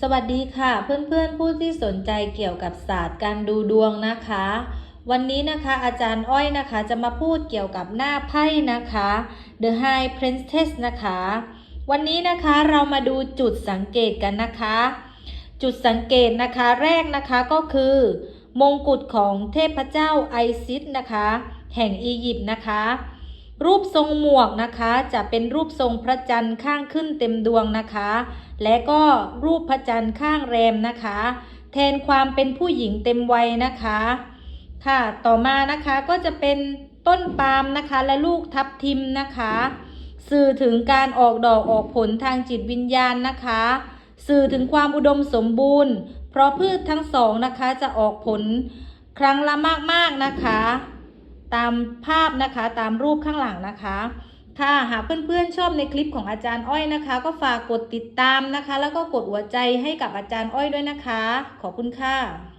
สวัสดีค่ะ เพื่อนๆผู้ที่สนใจเกี่ยวกับศาสตร์การดูดวงนะคะ วันนี้นะคะอาจารย์อ้อยนะคะจะมาพูดเกี่ยวกับหน้าไพ่นะคะ The High Princess นะคะ วันนี้นะคะเรามาดูจุดสังเกตกันนะคะ จุดสังเกตนะคะแรกนะคะก็คือ มงกุฎของเทพเจ้าไอซิสนะคะ แห่งอียิปต์นะคะ รูปทรงหมวกนะคะ จะเป็นรูปทรงพระจันทร์ข้างขึ้นเต็มดวงนะคะ และก็รูปพระจันทร์ข้างแรมนะคะ แทนความเป็นผู้หญิงเต็มวัยนะคะ ค่ะต่อมานะคะก็จะเป็นต้นปาล์มนะคะและลูกทับทิมนะคะ สื่อถึงการออกดอกออกผลทางจิตวิญญาณนะคะ สื่อถึงความอุดมสมบูรณ์ เพราะพืชทั้งสองนะคะจะออกผลครั้งละมากๆนะคะ ตามภาพนะคะตามรูปข้างหลังนะคะค่ะหากเพื่อนๆชอบในคลิปของอาจารย์อ้อยนะคะ ก็ฝากกดติดตามนะคะ แล้วก็กดหัวใจให้กับอาจารย์อ้อยด้วยนะคะ ขอบคุณค่ะ